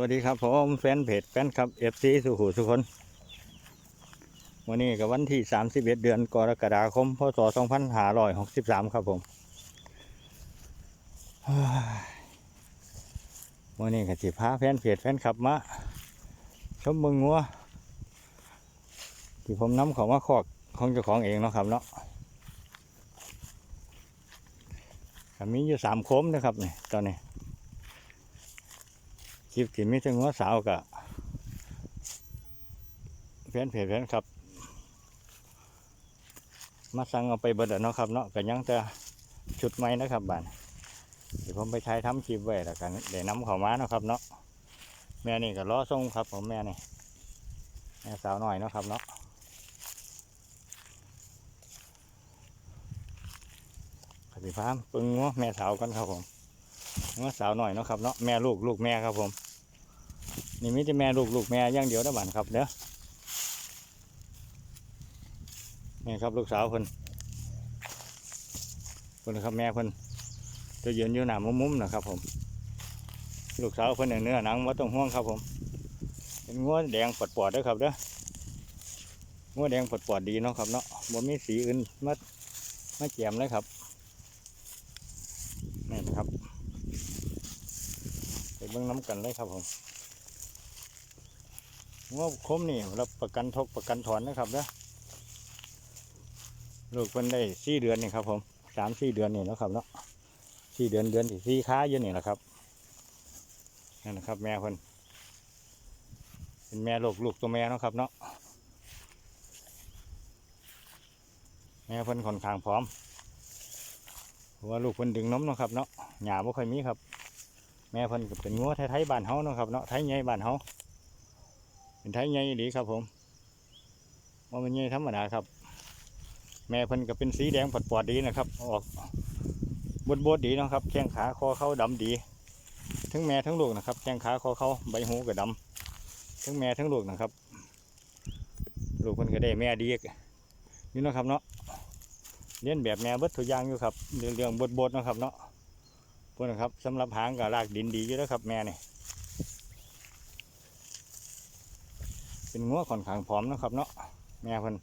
วัสดีครับผมแฟนเพจแฟนคลับเอฟซีสุขุทุคน วันนี้กับวันที่ 31 เดือนกรกฎาคมพศ2563 ครับผมวันนี้กับจิพาแฟนเพจแฟนคลับมาชมเมืองงัวที่ผมนำเขามาคอกของเจ้าของเองเนาะครับเนาะมีอยู่สามโคมนะครับนี่ตอนนี้ คลิปที่มีแต่งัวสาวกับแฟนเพจแฟนครับ มาสั่งเอาไปเบิดเนาะครับเนาะก็ยังจะชุดใหม่นะครับบ้านเดี๋ยวผมไปใช้ทำคลิปไว้แล้วกันเดี๋ยวนำเข้ามาเนาะครับเนาะแม่นี่ก็ล้อส่งครับผมแม่นี่แม่สาวหน่อยเนาะครับเนาะขอสิพามปึงงัวแม่สาวกันครับผมงัวสาวหน่อยเนาะครับเนาะแม่ลูกลูกแม่ครับผม นี่มีแต่แม่ลูกลูกแม่ย่างเดียวนะบ้านครับเด้อนี่ครับลูกสาวเพิ่นเพิ่นครับแม่เพิ่นจะยืนอยู่หน้ามุมๆนะครับ ผม ลูกสาวเพิ่นเนี่ยเนื้อหนังว่าต้องห่วงครับ ผม เป็นงัวแดงปอดๆเด้อครับเด้องัวแดงปอดๆดีเนาะครับเนาะบ่มีสีอื่นมามาแจมเลยครับนี่นะครับไปเบิ่งน้ำกันเลยครับผม ว่าคมนี่รับประกันทกประกันถอนนะครับนะลูกเพิ่นได้สี่เดือนนี่ครับผมสามสี่เดือนนี่นะครับเนาะสี่เดือนเดือนที่สี่ค้าอยู่นี่แหละครับนั่นนะครับ แม่เพิ่นเป็นแม่ลูกลูกตัวแม่เนาะครับเนาะแม่เพิ่นค่อนข้างพร้อมเพราะว่าลูกเพิ่นดึงนมเนาะครับเนาะหญ้าบ่ค่อยมีครับ แม่เพิ่นเป็นงัวไทยๆบ้านเฮาเนาะครับเนาะไทยใหญ่บ้านเฮา เป็นไทยใหญ่ดีครับ ผมว่ามันใหญ่ธรรมดาครับ แม่เพิ่นก็เป็นสีแดงปอดๆดีนะครับ ออกบดบดดีนะครับ แข้งขาคอเขาดำดี ทั้งแม่ทั้งลูกนะครับ แข้งขาคอเขาใบหูก็ดำทั้งแม่ทั้งลูกนะครับ ลูกเพิ่นก็ได้แม่ดีอีกนี่นะครับเนาะเลี้ยนแบบแม่เบิดทุกอย่างอยู่ครับเรื่องเรื่องบดบดนะครับเนาะพวกนะครับสำหรับหางกับรากดินดีอยู่แล้วครับแม่เนี่ย เป็นงัวค่อนข้างพร้อมนะครับเนาะแม่เพิ่น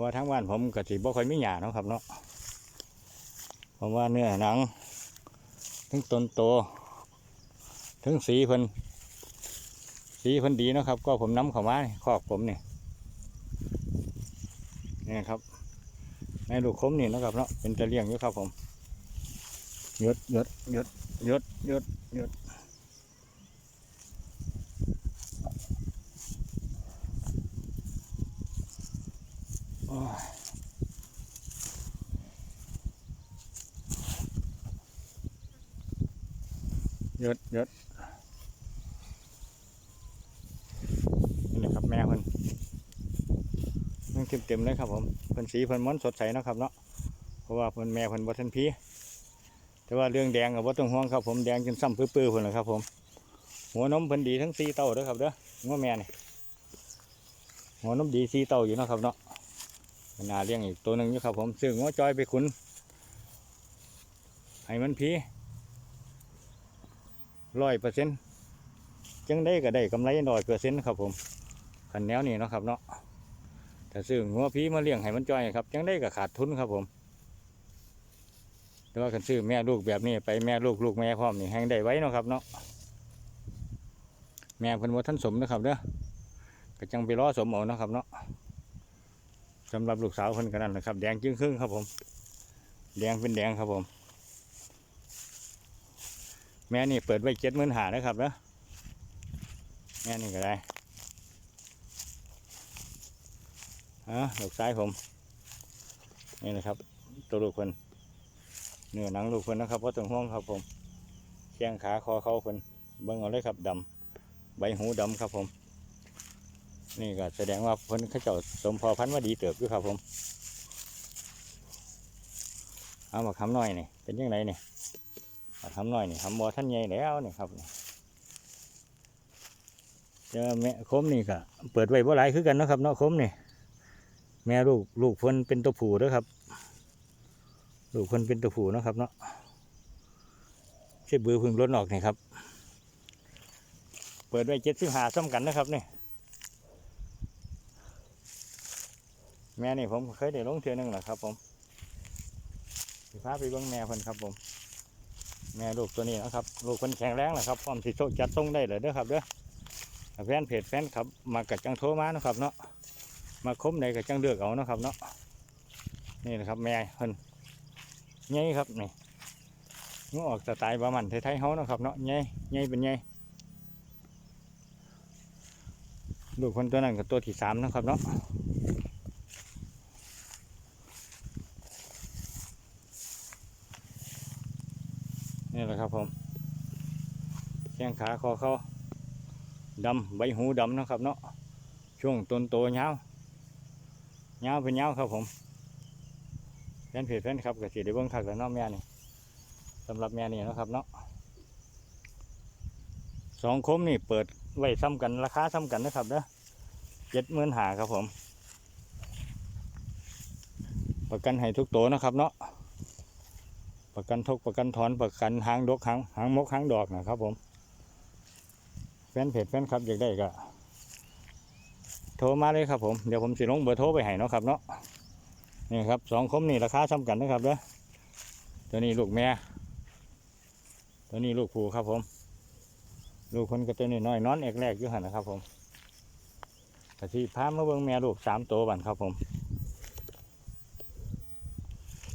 ว่าทั้งบ้านผมก็สิบ่ค่อยมีหญ้าเนาะครับเนาะเพราะว่าเนื้อหนังทั้งต้นโตทั้งสีเพิ่นสีเพิ่นดีนะครับ ก็ผมน้ำเข้ามานี่คอกผมเนี่ยนี่ครับแม่ลูกคมนี่นะครับเนาะเป็นตะเลียงอยู่ครับผมยดยดยดยดยดยด หยุดหยุดนี่นะครับแม่เพิ่นยังเต็มเต็มๆเลยครับผมเพิ่นสีเพิ่นม้อนสดใสนะครับเนาะเพราะว่าเพิ่นแม่เพิ่นบ่ทันพีแต่ว่าเรื่องแดงกับบ่ต้องห่วงครับผมแดงจนซ้ำปื้อๆเพิ่นเลยครับผม หัวนมเพิ่นดีทั้งสี่เต้าด้อครับเด้องัวแม่นี่หัวนมดีสี่เต้าอยู่นะครับเนาะนาเลี้ยงอีกตัวหนึ่งอยู่ครับผมซึ่งว่าจอยไปขุนให้มันพี ร้อยเปอร์เซ็นต์จังได้ก็ได้กำไรร้อยเปอร์เซ็นต์ครับผมขันแนวนี้เนาะครับเนาะแต่ซึ่งงัวพีมาเลี้ยงให้มันจอยครับจังได้ก็ขาดทุนครับผม แต่ว่าขันซื้อแม่ลูกแบบนี้ไปแม่ลูกลูกแม่พร้อมนี่แห้งได้ไว้เนาะครับเนาะแม่เพิ่นว่าท่านสมนะครับเด้อก็จังไปรอสมเอาเนาะครับเนาะสำหรับลูกสาวคนกันนั่นนะครับ แดงจึ้งครึ่งครับผม แดงเป็นแดงครับผม แม่นี่เปิดไว้เจ็ดหมื่นหานะครับนะแม่นี่ก็ได้อะลูกซ้ายผม นี่นะครับ ตัวลูกคนเนื้อหนังลูกคนนะครับเพราะต้องห่วงครับผมแข้งขาคอเขาคนเบิ้งเอาเลยครับดำใบหูดำครับผม นี่ก็แสดงว่าเพิ่นเขาเจ้าสมพอพันธุ์ว่าดีเติบอยู่ครับผมเอามาคำน้อยนี่เป็นยังไงนี่ มาคำน้อยนี่คำบ่อท่านใหญ่แล้วนี่ครับนี่เจอแม่คมนี่ก็เปิดไว้บ่หลายคือกันนะครับเนาะคมนี่แม่ลูกลูกเพิ่นเป็นตัวผู้เด้อครับ ลูกเพิ่นเป็นตัวผู้นะครับเนาะใช่บือพึ่งล้นออกนี่ครับ เปิดไว้เจ็ดสิบห้าซ้ำกันนะครับนี่แม่นี่ผมเคยได้ลงเทือหนึงแหละครับ ผมสิพาไปเบิ่งแม่เพิ่นครับผม แม่ลูกตัวนี้นะครับ ลูกเพิ่นแข็งแรงแหละครับพร้อมสิโชคจัดส่งได้เลยเด้อครับเด้อแฟนเพจแฟนครับมากัดจังโทรมานะครับเนาะมาคมในกัจังเลือกเอาเนาะครับเนาะนี่นะครับแม่เพิ่นใหญ่ครับนี่งูออกสไตล์บามันไทยๆเฮานะครับเนาะใหญ่ใหญ่เป็นใหญ่ลูกคนตัวนั้นกับตัวที่สามนะครับเนาะนี่แหละครับผมแขาคอเขาดำใบหูดำนะครับเนาะช่วงต้นโตเงาวเงาวเป็นเงาวครับผมแฟนเพจแฟนครับก็สิได้เบิ่งคักแล้วเนาะแม่นี่สำหรับแม่นี่นะครับเนาะสองคมนี่เปิดไว้ซ้ำกันราคาซ้ำกันนะครับเด้อเจ็ดหมื่นหาครับผม ประกันให้ทุกตัวนะครับเนาะประกันทุกประกันถอนประกันหางดกหางหางมกหางดอกนะครับผม ฟนเพจแฟนครับอยากได้ก็โทรมาเลยครับผมเดี๋ยวผมสิลงเบอร์โทรไปให้เนาะครับเนาะนี่ครับสองคมนี่ราคาซ้ำกันนะครับเด้อตัวนี้ลูกแม่ตัวนี้ลูกผูครับผม ลูกคนก็ตัวนี้น้อยนอนเอกแรกอยู่หันนะครับผมกะทิพามาเบิ่งแม่ลูกสามตัวบันครับผม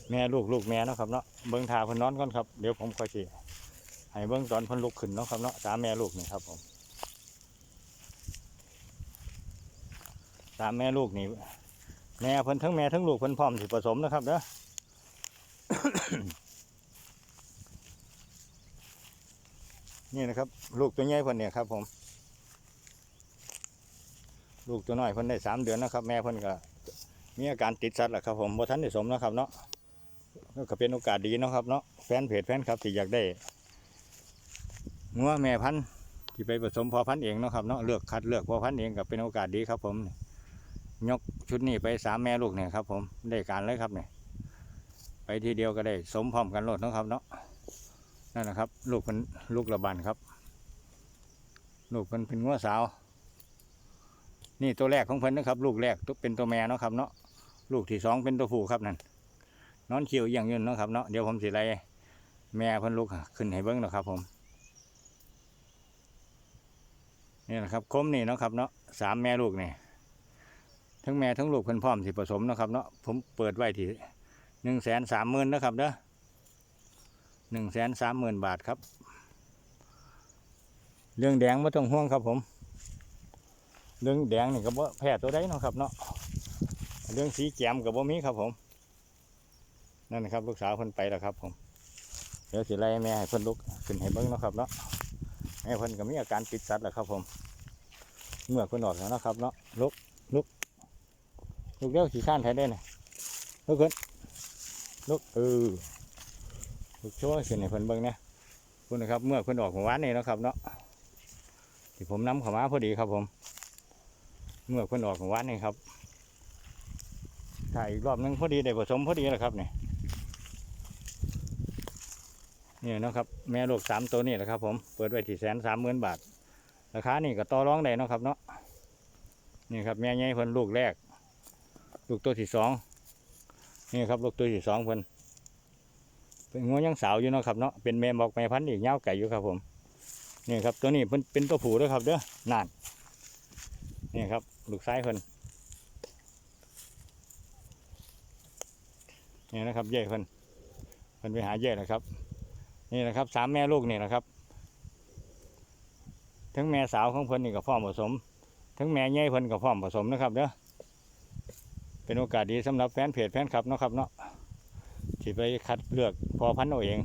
แม่ลูกลูกแม่เนาะครับเนาะเบิ่งทาเพิ่นนอนก่อนครับเดี๋ยวผมค่อยสิให้เบิ่งตอนเพิ่นลุกขึ้นเนาะครับเนาะสามแม่ลูกนี่ครับผม สามแม่ลูกนี่แม่เพิ่นทั้งแม่ทั้งลูกเพิ่นพร้อมสิผสมนะครับเด้อนี่นะครับ ลูกตัวใหญ่เพิ่นเนี่ยครับ ผม ลูกตัวน้อยเพิ่นได้สามเดือนนะครับ แม่เพิ่นก็มีอาการติดสัตว์แหละครับ ผมบ่ทันได้สมนะครับเนาะก็เป็นโอกาสดีเนาะครับเนาะแฟนเพจแฟนครับที่อยากได้งัวแม่พันธุ์ที่ไปผสมพอพันธุ์เองเนาะครับเนาะเลือกคัดเลือกพอพันธุ์เองก็เป็นโอกาสดีครับผม ยกชุดนี้ไปสามแม่ลูกเนี่ยครับ ผมได้การเลยครับเนี่ยไปทีเดียวก็ได้สมพร้อมกันโลดนะครับเนาะนั่นนะครับ ลูกเป็นลูกระบาดครับ ลูกเป็นเป็นงัวสาว นี่ตัวแรกของเพิ่นนะครับ ลูกแรกตัวเป็นตัวแม่เนาะครับเนาะลูกที่สองเป็นตัวผู้ครับนั่นนอนเขียวอย่างยืนเนาะครับเนาะเดี๋ยวผมสิไลแม่เพิ่นลูกขึ้นให้เบิ้งเนาะครับ ผมนี่นะครับคมนี่เนาะครับเนาะสามแม่ลูกเนี่ย ทั้งแม่ทั้งลูกเพิ่นพร้อมสิผสมนะครับเนาะผมเปิดไว้ที่หนึ่งแสนสามหมื่นนะครับเด้อหนึ่งแสนสามหมื่นบาทครับ เรื่องแดงไม่ต้องห่วงครับผม เรื่องแดงนี่ก็บ่แพ้ตัวใดเนาะครับเนาะเรื่องสีแก้มกับบ่มีครับผม นั่นนะครับลูกสาวเพิ่นไปแล้วครับ ผม เดี๋ยวสิไล่แม่ให้เพิ่นลุกขึ้นให้เบิ่งเนาะครับเนาะแม่เพิ่นก็มีอาการติดสัตว์แหละครับผมเมื่อเพิ่นออกแล้วนะครับเนาะลุกลุก ลุกเร็วขี่ข้านแทนได้น่ะลุกขึ้นลุกเออลุกโช่วยขึ้นให้เพิ่นเบิ่งเนี่ยคุณนะครับ เมื่อเพิ่นออกเมื่อวานนี่นะครับเนาะที่ผมนํเข้ามาพอดีครับผม เมื่อเพิ่นออกเมื่อวานนี่ครับถ่ายอีกรอบหนึงพอดีได้ผสมพอดีแหละครับเนี่ยนี่นะครับแม่ลูกสามตัวนี่แหละครับ ผมเปิดไว้ที่แสนสามหมื่นบาทราคานี่ก็ต่อรองได้นะครับเนาะนี่ครับแม่ใหญ่เพิ่นลูกแรก ลูกตัวที่สองนี่ครับลูกตัวที่สองเพิ่นเป็นงัวยังสาวอยู่เนาะครับเนาะเป็นแม่บอกแม่พันธุ์อีกเงาวไก่อยู่ครับผมนี่ครับตัวนี้เพิ่นเป็นตัวผู้ด้วยครับเด้อนานนี่ครับลูกซ้ายเพิ่นนี่นะครับเย่เพิ่นเพิ่นไปหาเย่นะครับ นี่นะครับสามแม่ลูกนี่นะครับทั้งแม่สาวของเพิ่นนี่ก็พร้อมผสมทั้งแม่ใหญ่เพิ่นก็พร้อมผสมนะครับเด้อ เป็นโอกาสดีสำหรับแฟนเพจแฟนคลับเนาะครับเนาะที่ไปคัดเลือกพอพันธุ์เอาเอง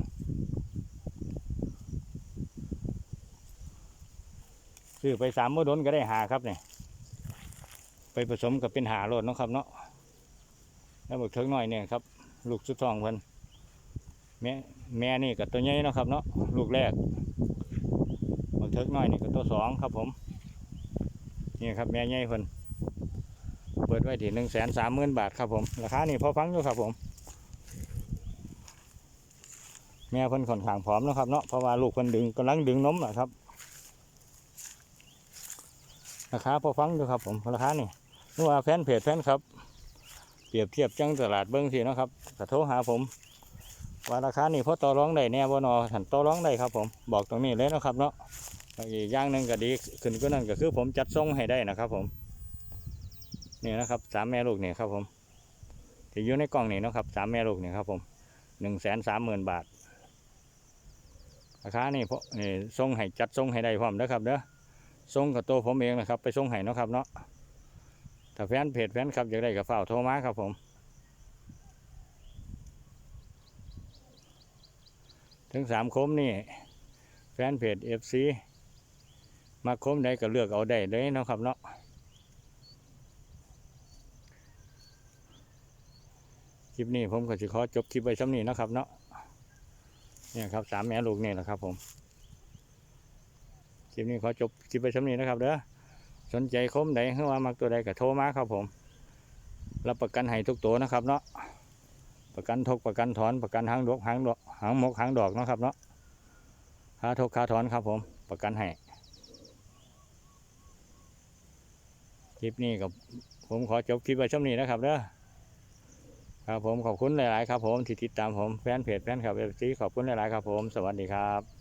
ซื้อไปสามโมดนก็ได้หาครับเนี่ยไปผสมกับเป็นหาโลดเนาะครับเนาะแล้วบักเทิงหน่อยเนี่ยครับ ลูกสุดทองเพิ่นแม่แม่นี่กับตัวใหญ่เนาะครับเนาะลูกแรกบางเทิกน้อยนี่ก็ตัวสองครับผมนี่ครับแม่ใหญ่เพิ่น เปิดไว้ที่หนึ่งแสนสามหมื่นบาทครับผมราคานี่พอฟังอยู่ครับผม แม่เพิ่นค่อนขางผอมนะครับเนาะเพราะว่าลูกเพิ่นดึงกำลังดึงนมนะครับราคาพอฟังอยู่ครับผมราคานี่นึกว่าแฟนเพจแฟนครับ เปรียบเทียบจังตลาดเบิ้องสิเนะครับกระโทรหาผม ว่าราคานี่พอต่อรองได้แน่บ่นอหันต่อรองได้ครับ ผมบอกตรงนี้เลยนะครับเนาะอีกอย่างหนึ่งก็ดีขึ้นก็นั่นก็คือผมจัดส่งให้ได้นะครับผม นี่นะครับสามแม่ลูกเนี่ยครับผมที่อยู่ในกล่องนี่นะครับสามแม่ลูกเนี่ยครับผมหนึ่งแสนสามหมื่นบาทราคานี่เพอนี่ส่งให้จัดส่งให้ได้พร้อมเด้อครับเด้อส่งกับตัวผมเองนะครับ ไปส่งให้เนาะครับเนาะถ้าแฟนเพจแฟนครับอยากได้กับฝ้าวโทรมาครับผมถึงสามคมนี่แฟนเพจเอฟซีมาคมใดก็เลือกเอาได้เลยนะครับเนาะ คลิปนี้ผมก็จะขอจบคลิปไว้ซ้ำนี้นะครับ เนาะเนี่ยครับสามแม่ลูกนี่แหละครับผมคลิปนี้ขอจบคลิปไว้ซ้ำนี้นะครับเด้อสนใจคมใดหรือว่ามักตัวใดก็โทรมาครับผมรับประกันให้ทุกตัวนะครับ เนาะประกันทกประกันถอนประกันหางดอกหางดอกหางมกหางดอกนะครับ เนาะค่าทกค่าถอนครับ ผมประกันให้คลิปนี้กับผมขอจบคลิปไว้ช่วนี้นะครับเด้อ ครับผมขอบคุณหลาย ๆ ครับผมที่ติดตามผมแฟนเพจแฟนคลับเอฟซีขอบคุณหลาย ๆ ครับผม สวัสดีครับ